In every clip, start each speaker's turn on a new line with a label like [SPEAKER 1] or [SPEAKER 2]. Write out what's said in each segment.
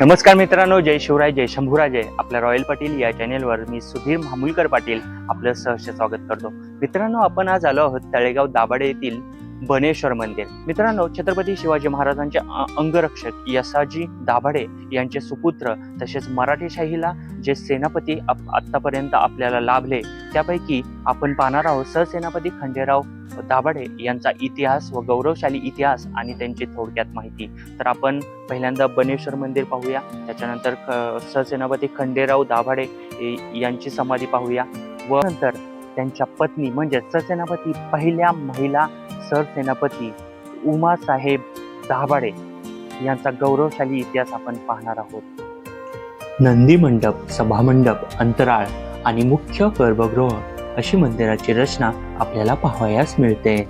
[SPEAKER 1] नमस्कार मित्रांनो जय शिवराय जय शंभूराजे. आपल्या रॉयल पाटील या चॅनेलवर मी सुधीर मामुलकर पाटील आपलं सहर्ष स्वागत करतो. मित्रांनो आपण आज आलो आहोत तळेगाव दाभाडे येथील बनेश्वर मंदिर. मित्रांनो छत्रपती शिवाजी महाराजांचे अंगरक्षक यसाजी दाभाडे यांचे सुपुत्र तसेच मराठी शाहीला जे सेनापती आप- आतापर्यंत आपल्याला लाभले त्यापैकी आपण पाहणार आहोत सहसेनापती खंडेराव दाभाडे यांचा इतिहास व गौरवशाली इतिहास आणि त्यांची थोडक्यात माहिती. तर आपण पहिल्यांदा बनेश्वर मंदिर पाहूया. त्याच्यानंतर सहसेनापती खंडेराव दाभाडे यांची समाधी पाहूया. व नंतर त्यांच्या पत्नी म्हणजे सरसेनापती पहिल्या महिला सरसेनापती उमासाहेब दाभाडे यांचा गौरवशाली इतिहास आपण पाहणार आहोत. नंदी मंडप सभामंडप अंतराळ आणि मुख्य गर्भगृह अशी मंदिराची रचना आपल्याला पाहावयास मिळते.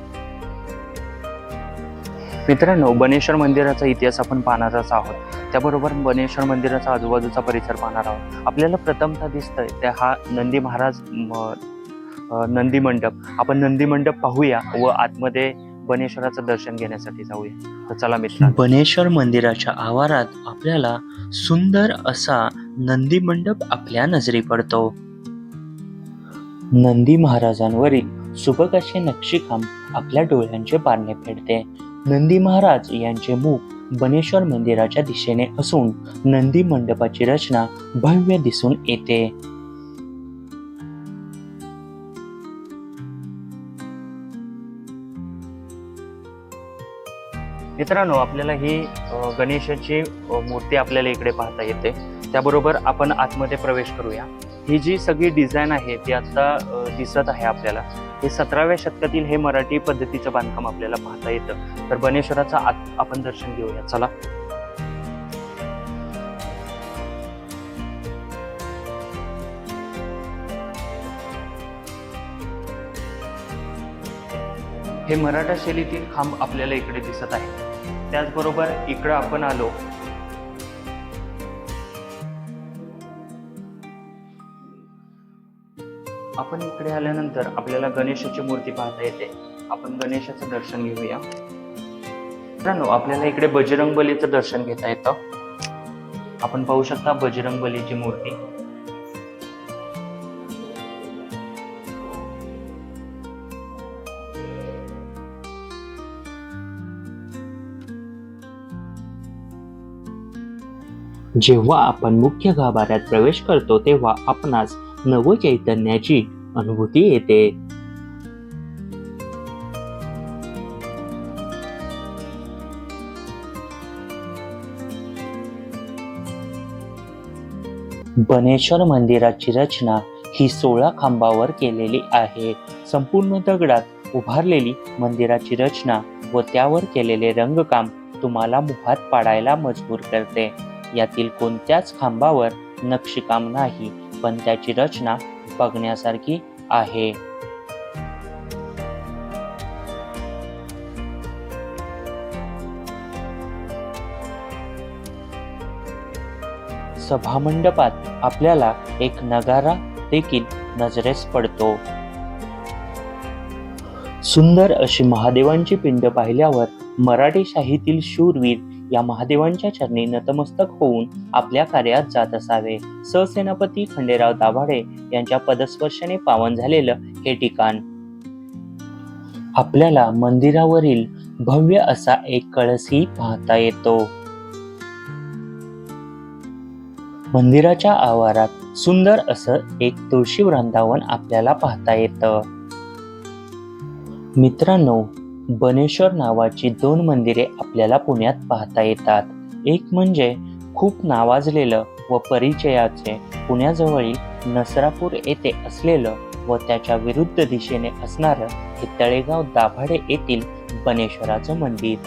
[SPEAKER 1] मित्रांनो बनेश्वर मंदिराचा इतिहास आपण पाहणारच आहोत. त्याबरोबर बनेश्वर मंदिराचा आजूबाजूचा परिसर पाहणार आहोत. आपल्याला प्रथमतः दिसतंय ते हा नंदी महाराज म- नंदी मंडप. आपण नंदी मंडप पाहूया व आतमध्ये बनेश्वराचं दर्शन घेण्यासाठी जाऊया. तर चला मित्र बनेश्वर मंदिराच्या आवारात आपल्याला सुंदर असा नंदी मंडप आपल्या नजरी पडतो. नंदी महाराजांवरील सुबक असे नक्षीकाम आपल्या डोळ्यांचे पारणे फेडते. नंदी महाराज यांचे मुख बनेश्वर मंदिराच्या दिशेने असून नंदी मंडपाची रचना भव्य दिसून येते. मित्रांनो आपल्याला ही गणेशाची मूर्ती आपल्याला इकडे पाहता येते. त्याबरोबर आपण आतमध्ये प्रवेश करूया. ही जी सगळी डिझाईन आहे ती आता दिसत आहे आपल्याला. हे सतराव्या शतकातील हे मराठी पद्धतीचं बांधकाम आपल्याला पाहता येतं. तर बनेश्वराचं आत आपण दर्शन घेऊया. चला. हे मराठा शैलीतील खांब आपल्याला इकडे दिसत आहे. त्याचबरोबर इकडं आपण आलो आपण इकडे आल्यानंतर आपल्याला गणेशाची मूर्ती पाहता येते. आपण गणेशाचं दर्शन घेऊया. मित्रांनो आपल्याला इकडे बजरंग बलीचं दर्शन घेता येतं. आपण पाहू शकता बजरंग बलीची मूर्ती. जेव्हा आपण मुख्य गाभाऱ्यात प्रवेश करतो तेव्हा आपणास नव चैतन्याची अनुभूती येते. बनेश्वर मंदिराची रचना ही सोळा खांबावर केलेली आहे. संपूर्ण दगडात उभारलेली मंदिराची रचना व त्यावर केलेले रंगकाम तुम्हाला मुहात पाडायला मजबूर करते. यातील कोणत्याच खांबावर नक्षीकाम नाही. पण त्याची रचना बघण्यासारखी आहे. सभामंडपात आपल्याला एक नगारा देखील नजरेस पडतो. सुंदर अशी महादेवांची पिंड पाहिल्यावर मराठी शाहीतील शूरवीर या महादेवांच्या चरणी नतमस्तक होऊन आपल्या कार्यात जात असावे. सहसेनापती खंडेराव दाभाडे यांच्या पदस्पर्शाने पावन झालेलं हे ठिकाण. आपल्याला मंदिरावरील भव्य असा एक कळसही पाहता येतो. मंदिराच्या आवारात सुंदर असं एक तुळशी वृंदावन आपल्याला पाहता येतं. मित्रांनो बनेश्वर नावाची दोन मंदिरे आपल्याला पुण्यात पाहता येतात. एक म्हणजे खूप नावाजलेलं व परिचयाचे पुण्याजवळील नसरापूर येथे असलेलं व त्याच्या विरुद्ध दिशेने असणारं हे तळेगाव दाभाडे येथील बनेश्वराचं मंदिर.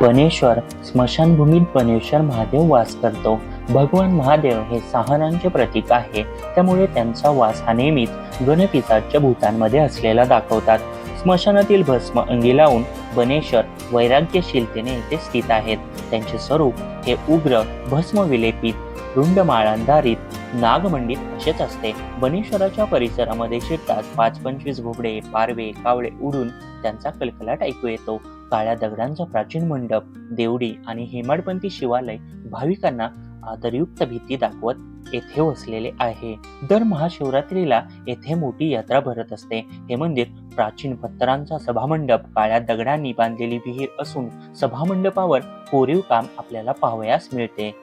[SPEAKER 1] बनेश्वर स्मशानभूमीत बनेश्वर महादेव वास करतो. भगवान महादेव हे सहनांचे प्रतीक आहे. त्यामुळे त्यांचा वास हा नेहमीच गणपिताच्या भूतांमध्ये असलेला दाखवतात. स्मशानातील भस्म अंगी लावून बनेश्वर वैराग्यशीलतेने येथे स्थित आहेत. त्यांचे स्वरूप हे उग्र भस्म विलेपित रुंडमाळांधारित नागमंडित असेच असते. बनेश्वराच्या परिसरामध्ये शिरतात पाच पंचवीस घोबडे पारवे कावळे उडून त्यांचा कलकलाट ऐकू येतो. काळ्या दगडांचा प्राचीन मंडप देवडी आणि हेमाडपंथी शिवालय भाविकांना आदरयुक्त भीती दाखवत येथे वसलेले आहे. दर महाशिवरात्रीला येथे मोठी यात्रा भरत असते. हे मंदिर प्राचीन पत्थरांचा सभामंडप काळ्या दगडांनी बांधलेली विहीर असून सभामंडपावर कोरीव काम आपल्याला पाहावयास मिळते.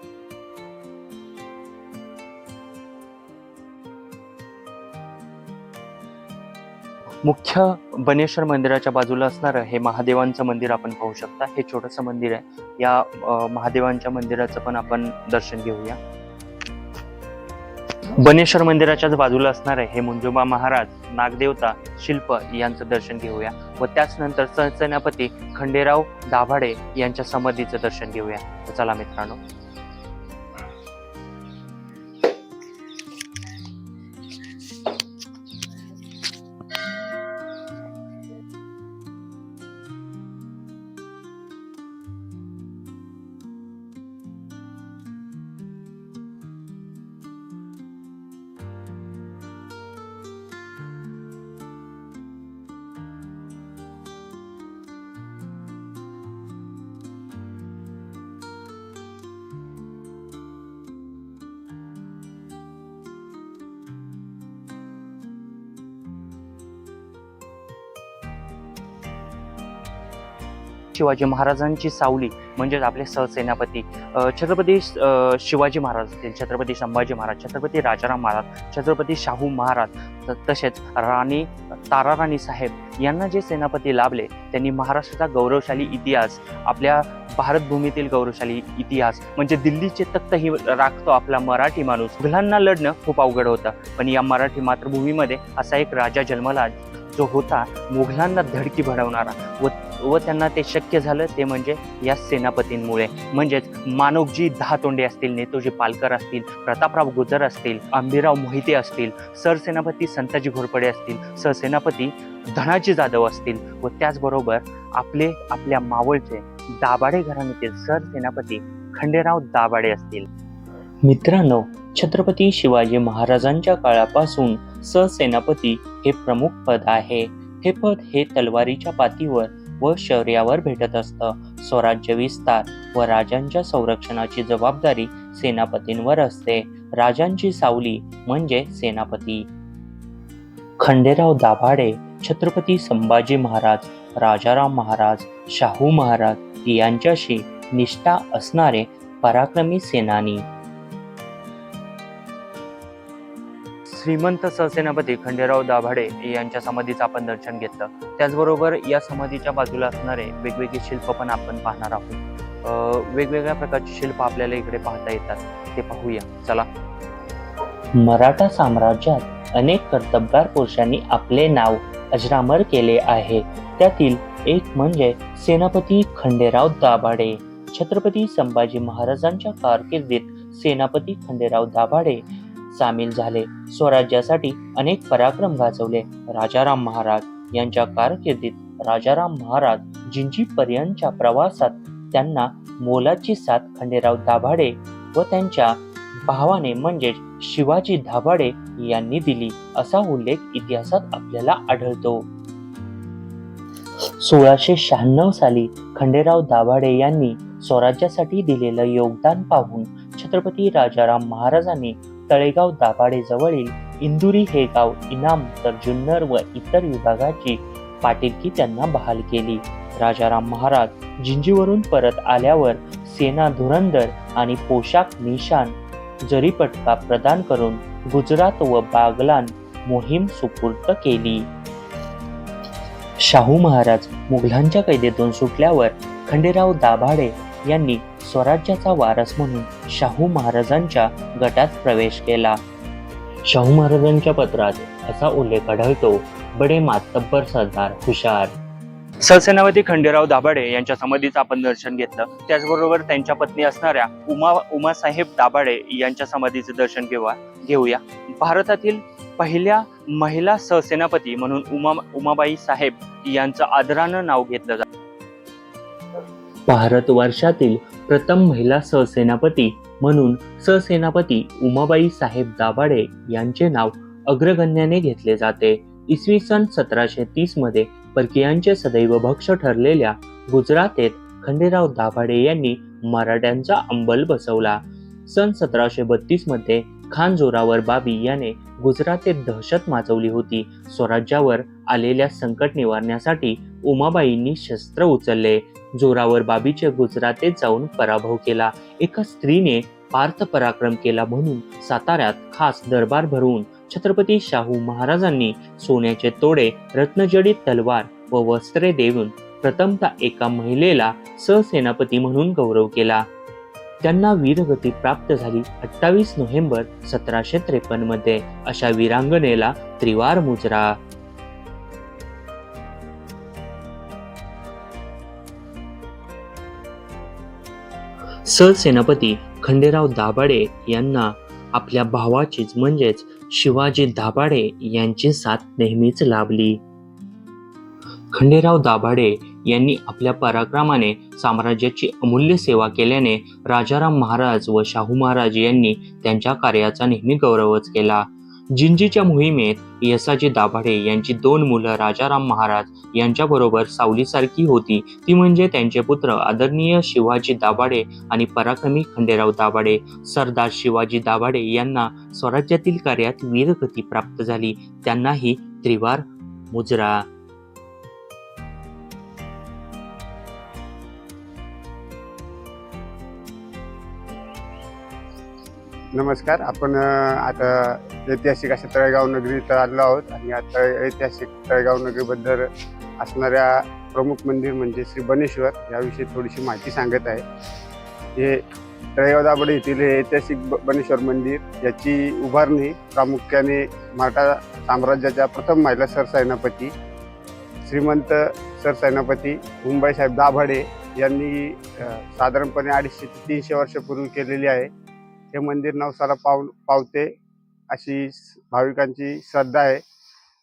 [SPEAKER 2] मुख्य बनेश्वर मंदिराच्या बाजूला असणारं हे महादेवांचं मंदिर आपण पाहू शकता. हे छोटंसं मंदिर आहे. या महादेवांच्या मंदिराचं पण आपण दर्शन घेऊया. बनेश्वर मंदिराच्याच बाजूला असणारे हे मुंजोबा महाराज नागदेवता शिल्प यांचं दर्शन घेऊया. व त्याचनंतर सहसेनापती खंडेराव दाभाडे यांच्या समाधीचं दर्शन घेऊया. चला मित्रांनो शिवाजी महाराजांची सावली म्हणजेच आपले सहसेनापती छत्रपती शिवाजी महाराज असतील छत्रपती संभाजी महाराज छत्रपती राजाराम महाराज छत्रपती शाहू महाराज तसेच राणी ताराराणी साहेब यांना जे सेनापती लाभले त्यांनी महाराष्ट्राचा गौरवशाली इतिहास आपल्या भारतभूमीतील गौरवशाली इतिहास म्हणजे दिल्लीचे तख्तही राखतो आपला मराठी माणूस. मुघलांना लढणं खूप अवघड होतं पण या मराठी मातृभूमीमध्ये असा एक राजा जन्मला. जो होता मुघलांना धडकी भडवणारा व व त्यांना ते शक्य झालं ते म्हणजे या सेनापतींमुळे. म्हणजेच मानवजी दहातोंडे असतील नेतोजी पालकर असतील प्रतापराव गुजर असतील आंबीराव मोहिते असतील सरसेनापती संताजी घोरपडे असतील सरसेनापती धनाजी जाधव असतील व त्याचबरोबर आपले आपल्या मावळचे दाबाडे घराण्यातील सरसेनापती खंडेराव दाभाडे असतील.
[SPEAKER 1] मित्रांनो छत्रपती शिवाजी महाराजांच्या काळापासून सहसेनापती हे प्रमुख पद आहे. हे पद हे तलवारीच्या पातीवर व शौर्यावर भेटत असतं. स्वराज्य विस्तार व राजांच्या संरक्षणाची जबाबदारी सेनापतींवर असते. राजांची सावली म्हणजे सेनापती. खंडेराव दाभाडे छत्रपती संभाजी महाराज राजाराम महाराज शाहू महाराज यांच्याशी निष्ठा असणारे पराक्रमी सेनानी.
[SPEAKER 2] श्रीमंत सहसेनापती खंडेराव दाभाडे यांच्या समाधीचं आपण दर्शन घेतलं. त्याचबरोबर या समाधीच्या बाजूला असणारे वेगवेगळे शिल्प पण आपण पाहणार आहोत. वेगवेगळ्या प्रकारचे शिल्प आपल्याला इकडे पाहता येतात. ते पाहूया. चला.
[SPEAKER 1] मराठा साम्राज्यात अनेक कर्तबगार पुरुषांनी आपले नाव अजरामर केले आहे. त्यातील एक म्हणजे सेनापती खंडेराव दाभाडे. छत्रपती संभाजी महाराजांच्या कारकिर्दीत सेनापती खंडेराव दाभाडे सामील झाले. स्वराज्यासाठी अनेक पराक्रम गाजवले. राजाराम महाराज यांच्या कारकिर्दीत राजाराम महाराज जिंजीपर्यंतच्या प्रवासात त्यांना मोलाची साथ खंडेराव दाभाडे व त्यांच्या भावाने म्हणजेच शिवाजी दाभाडे यांनी दिली असा उल्लेख इतिहासात आपल्याला आढळतो. सोळाशे शहाण्णव साली खंडेराव दाभाडे यांनी स्वराज्यासाठी दिलेलं योगदान पाहून छत्रपती राजाराम महाराजांनी तळेगाव दाभाडे जवळील इंदुरी हे गाव इनाम तर जुन्नर व इतर विभागाची पाटीलकी त्यांना बहाल केली. राजाराम महाराज जिंजीवरून परत आल्यावर सेना धुरंधर आणि पोशाख निशान जरीपटका प्रदान करून गुजरात व बागलान मोहीम सुपूर्त केली. शाहू महाराज मुघलांच्या कैदेतून सुटल्यावर खंडेराव दाभाडे यांनी स्वराज्याचा वारस म्हणून शाहू महाराजांच्या गटात प्रवेश केला. शाहू महाराजांच्या पत्रात असा उल्लेख आढळतो बडे मातब्बर सरदार हुशार.
[SPEAKER 2] सरसेनापती खंडेराव दाभाडे यांच्या समाधीचं आपण दर्शन घेतलं. त्याचबरोबर त्यांच्या पत्नी असणाऱ्या उमा उमासाहेब दाभाडे यांच्या समाधीचं दर्शन घेऊया घेऊया. भारतातील पहिल्या महिला सहसेनापती म्हणून उमा उमाबाई साहेब यांचं आदरानं नाव घेतलं जातं.
[SPEAKER 1] भारत वर्षातील प्रथम महिला सहसेनापती म्हणून सहसेनापती उमाबाई साहेब दाभाडे यांचे नाव अग्रगण्याने घेतले जाते. इसवी सन सतराशे तीसमध्ये परकीयांचे सदैव भक्ष ठरलेल्या गुजरातेत खंडेराव दाभाडे यांनी मराठ्यांचा अंबल बसवला. सन सतराशे बत्तीसमध्ये खान जोरावर बाबी याने गुजरातेत दहशत माजवली होती. स्वराज्यावर आलेल्या संकट निवारण्यासाठी उमाबाईंनी शस्त्र उचलले. जोरावर बाबीचे गुजरातेत जाऊन पराभव केला. एका स्त्रीने पार्थ पराक्रम केला म्हणून साताऱ्यात खास दरबार भरवून छत्रपती शाहू महाराजांनी सोन्याचे तोडे रत्नजडित तलवार व वस्त्रे देऊन प्रथमता एका महिलेला सहसेनापती म्हणून गौरव केला. त्यांना वीरगती प्राप्त झाली अठ्ठावीस नोव्हेंबर सतराशे त्रेपन्नमध्ये अशा वीरांगणेला त्रिवार मुजरा. सहसेनापती खंडेराव दाभाडे यांना आपल्या भावाचीच म्हणजेच शिवाजी दाभाडे यांची साथ नेहमीच लाभली. खंडेराव दाभाडे यांनी आपल्या पराक्रमाने साम्राज्याची अमूल्य सेवा केल्याने राजाराम महाराज व शाहू महाराज यांनी त्यांच्या कार्याचा नेहमी गौरवच केला. जिंजीच्या मोहिमेत यसाजी दाभाडे यांची दोन मुलं राजाराम महाराज यांच्याबरोबर सावलीसारखी होती. ती म्हणजे त्यांचे पुत्र आदरणीय शिवाजी दाभाडे आणि पराक्रमी खंडेराव दाभाडे. सरदार शिवाजी दाभाडे यांना स्वराज्यातील कार्यात वीरगती प्राप्त झाली. त्यांनाही त्रिवार मुजरा.
[SPEAKER 3] नमस्कार आपण आता ऐतिहासिक अशा तळेगाव नगरी इथं आलो आहोत आणि आता ऐतिहासिक तळेगाव नगरीबद्दल असणाऱ्या प्रमुख मंदिर म्हणजे श्री बनेश्वर याविषयी थोडीशी माहिती सांगत आहे. हे तळेगाव दाबडे येथील हे ऐतिहासिक बनेश्वर मंदिर याची उभारणी प्रामुख्याने मराठा साम्राज्याच्या प्रथम महिला सरसेनापती श्रीमंत सरसेनापती मुंबई साहेब दाभाडे यांनी साधारणपणे अडीचशे ते तीनशे वर्षापूर्वी केलेली आहे. हे मंदिर नवसाला पाव पावते अशी भाविकांची श्रद्धा आहे.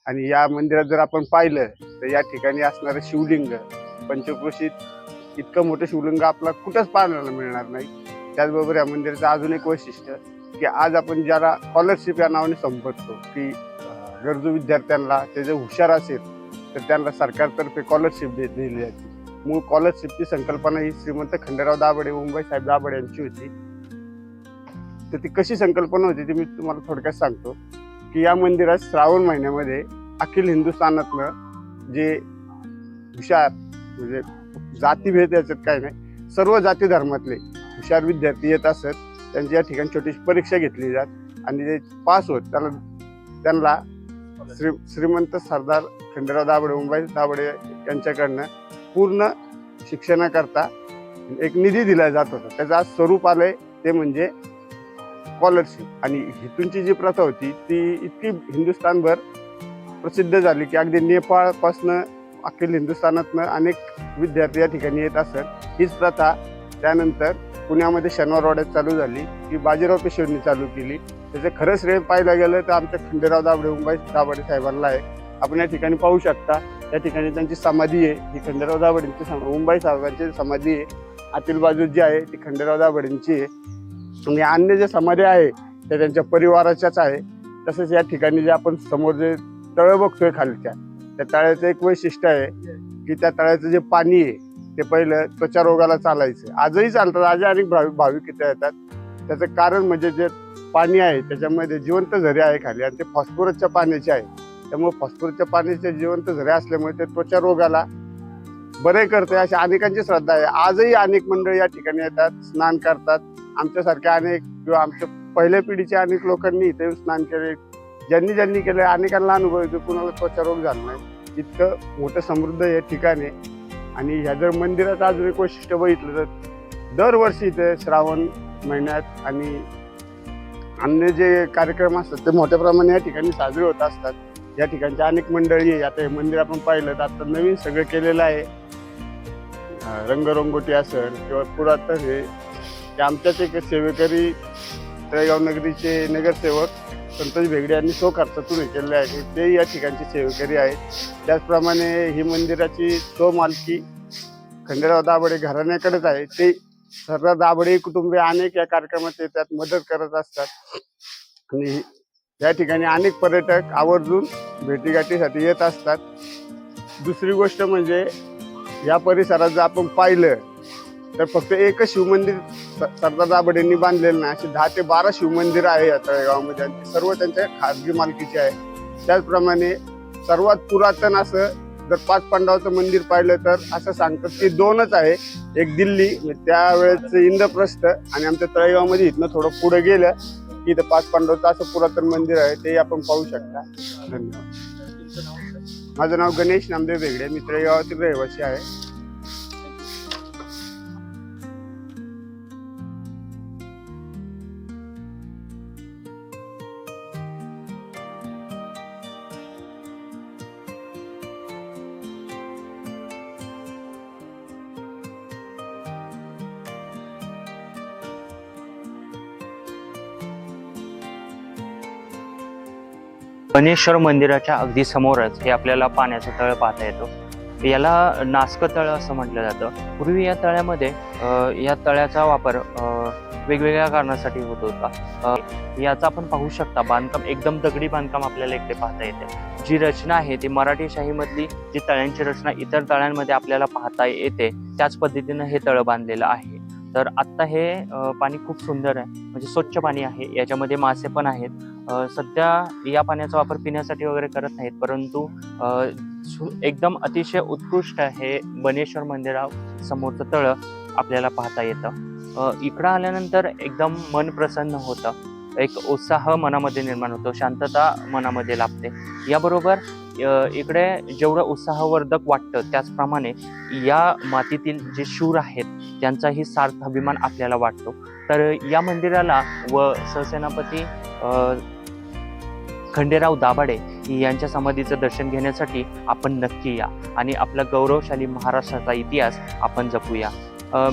[SPEAKER 3] आणि या मंदिरात जर आपण पाहिलं तर या ठिकाणी असणारं शिवलिंग पंचक्रोशीत इतकं मोठं शिवलिंग आपला कुठंच पाहायला मिळणार नाही. त्याचबरोबर या मंदिराचं अजून एक वैशिष्ट्य की आज आपण ज्याला स्कॉलरशिप या नावाने संपतो की गरजू विद्यार्थ्यांना ते जर हुशार असेल तर त्यांना सरकारतर्फे स्कॉलरशिप दे दिली जाते. मूळ स्कॉलरशिपची संकल्पना ही श्रीमंत खंडेराव दाभडे मुंबई साहेब दाभडे यांची होती. तर ती कशी संकल्पना होती ती मी तुम्हाला थोडक्यात सांगतो. की या मंदिरात श्रावण महिन्यामध्ये अखिल हिंदुस्थानातलं जे हुशार म्हणजे जातीभेद याच्यात काय नाही सर्व जाती धर्मातले हुशार विद्यार्थी येत असत. त्यांची या ठिकाणी छोटीशी परीक्षा घेतली जात आणि जे पास होत त्याला त्यांना श्री श्रीमंत सरदार खंडेराव दाबडे मुंबई दाबडे यांच्याकडनं पूर्ण शिक्षणाकरता एक निधी दिला जात होता. त्याचं आज स्वरूप आलंय ते म्हणजे स्कॉलरशिप आणि हितूंची जी प्रथा होती ती इतकी हिंदुस्थानभर प्रसिद्ध झाली की अगदी नेपाळपासनं अखिल हिंदुस्थानातनं अनेक विद्यार्थी या ठिकाणी येत असत हीच प्रथा त्यानंतर पुण्यामध्ये शनिवारवाड्यात चालू झाली की बाजीराव पेशव्यांनी चालू केली. त्याचं खरं श्रेय पाहायला गेलं तर आमच्या खंडेराव दाबडे मुंबई दाभाडे साहेबांना आहे. आपण या ठिकाणी पाहू शकता या ठिकाणी त्यांची समाधी आहे. ही खंडेराव दाभाडेंची सम- मुंबई साहेबांची समाधी आहे. आतील बाजू जी आहे ती खंडेराव दाभाडेंची आहे. म्हणजे अन्य जे समाधी आहे त्या त्यांच्या परिवाराच्याच आहे. तसंच या ठिकाणी जे आपण समोर जे तळं बघतोय खालच्या त्या तळ्याचं एक वैशिष्ट्य आहे की त्या तळ्याचं जे पाणी आहे ते पहिलं त्वचा रोगाला चालायचं. आजही चालतात आजही अनेक भाविक भाविक इथे येतात. त्याचं कारण म्हणजे जे पाणी आहे त्याच्यामध्ये जिवंत झरे आहे खाली आणि ते फॉस्फोरसच्या पाण्याचे आहे. त्यामुळे फॉस्फोरसच्या पाण्याचे जिवंत झरे असल्यामुळे ते त्वचा रोगाला बरे करते अशा अनेकांची श्रद्धा आहे. आजही अनेक मंडळी या ठिकाणी येतात स्नान करतात. आमच्यासारख्या अनेक किंवा आमच्या पहिल्या पिढीच्या अनेक लोकांनी इथे स्नान केले. ज्यांनी ज्यांनी केले अनेकांना अनुभव येतो कुणाला त्वचारोग झाला नाही. इतकं मोठं समृद्ध हे ठिकाण आहे. आणि ह्या जर मंदिराचं अजून एक वैशिष्ट्य बघितलं तर दरवर्षी इथे श्रावण महिन्यात आणि अन्य जे कार्यक्रम असतात ते मोठ्या प्रमाणे या ठिकाणी साजरे होत असतात. या ठिकाणच्या अनेक मंडळी आहे. आता हे मंदिर आपण पाहिलं तर आता नवीन सगळं केलेलं आहे. रंगरंगोटी असेल किंवा पुरातन हे म्हणजे आमच्याच एक सेवेकरी तळेगाव नगरीचे नगरसेवक संतोष भेगडे यांनी सो खर्चातून हे केलेले आहे. ते या ठिकाणचे सेवेकरी आहेत. त्याचप्रमाणे ही मंदिराची सो मालकी खंडेराव दाभडे घराण्याकडेच आहे. ते सरदार दाभडे कुटुंबीय अनेक या कार्यक्रमात येतात मदत करत असतात. आणि या ठिकाणी अनेक पर्यटक आवर्जून भेटीगाठीसाठी येत असतात. दुसरी गोष्ट म्हणजे या परिसरात जर आपण पाहिलं तर फक्त एकच शिवमंदिर सरदार दाबडेंनी बांधलेलं नाही. असे दहा ते बारा शिवमंदिर आहे या तळेगावामध्ये. आणि सर्व त्यांच्या खाजगी मालकीचे आहे. त्याचप्रमाणे सर्वात पुरातन असं जर पाच पांडवाचं मंदिर पाहिलं तर असं सांगतात की दोनच आहे. एक दिल्ली म्हणजे त्यावेळेच इंद्रप्रस्थ आणि आमच्या तळेगावमध्ये इथनं थोडं पुढे गेलं की इथं पाच पांडवाचं असं पुरातन मंदिर आहे. ते आपण पाहू शकता. धन्यवाद. माझं नाव गणेश नामदेव बेगडे मी तळेगावातील रहिवासी आहे.
[SPEAKER 1] बनेश्वर मंदिराच्या अगदी समोरच हे आपल्याला पाण्याचं तळ पाहता येतो. याला नास्क तळ असं म्हटलं जातं. पूर्वी या तळ्यामध्ये या तळ्याचा वापर वेगवेगळ्या कारणासाठी होत होता. याचा आपण पाहू शकता बांधकाम एकदम दगडी बांधकाम आपल्याला इकडे पाहता येते. जी रचना आहे ती मराठी शाहीमधली जी तळ्यांची रचना इतर तळ्यांमध्ये आपल्याला पाहता येते त्याच पद्धतीनं हे तळ बांधलेलं आहे. तर आत्ता हे पाणी खूप सुंदर आहे. म्हणजे स्वच्छ पाणी आहे. याच्यामध्ये मासे पण आहेत. सध्या या पाण्याचा वापर पिण्यासाठी वगैरे करत नाहीत परंतु एकदम अतिशय उत्कृष्ट हे बनेश्वर मंदिरा समोरचं तळ आपल्याला पाहता येतं. इकडं आल्यानंतर एकदम मन प्रसन्न होतं. एक उत्साह मनामध्ये निर्माण होतो शांतता मनामध्ये लाभते. याबरोबर इकडे जेवढं उत्साहवर्धक वाटतं त्याचप्रमाणे या मातीतील जे शूर आहेत त्यांचाही सार्थ अभिमान आपल्याला वाटतो. तर या मंदिराला व सहसेनापती खंडेराव दाभाडे यांच्या समाधीचं दर्शन घेण्यासाठी आपण नक्की या. आणि आपला गौरवशाली महाराष्ट्राचा इतिहास आपण जपूया.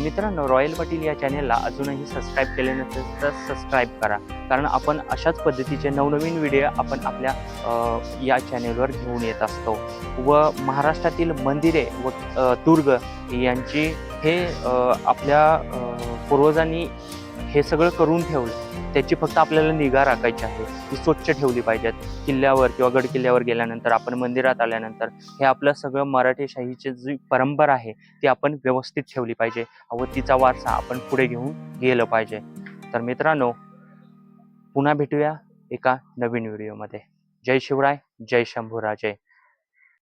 [SPEAKER 1] मित्रांनो रॉयल पाटील या चॅनेलला अजूनही सबस्क्राईब केले नसेल तर सबस्क्राईब करा. कारण आपण अशाच पद्धतीचे नवनवीन व्हिडिओ आपण आपल्या या चॅनेलवर घेऊन येत असतो. व महाराष्ट्रातील मंदिरे व दुर्ग यांची हे आपल्या पूर्वजांनी हे सगळं करून ठेवलं त्याची फक्त आपल्याला निगा राखायची आहे. ती स्वच्छ ठेवली पाहिजेत. किल्ल्यावर किंवा गड किल्ल्यावर गेल्यानंतर आपण मंदिरात आल्यानंतर हे आपलं सगळं मराठीशाहीची जी परंपरा आहे ती आपण व्यवस्थित ठेवली पाहिजे. व तिचा वारसा आपण पुढे घेऊन गेलं पाहिजे. तर मित्रांनो पुन्हा भेटूया एका नवीन व्हिडिओमध्ये. जय शिवराय जय शंभूराजे.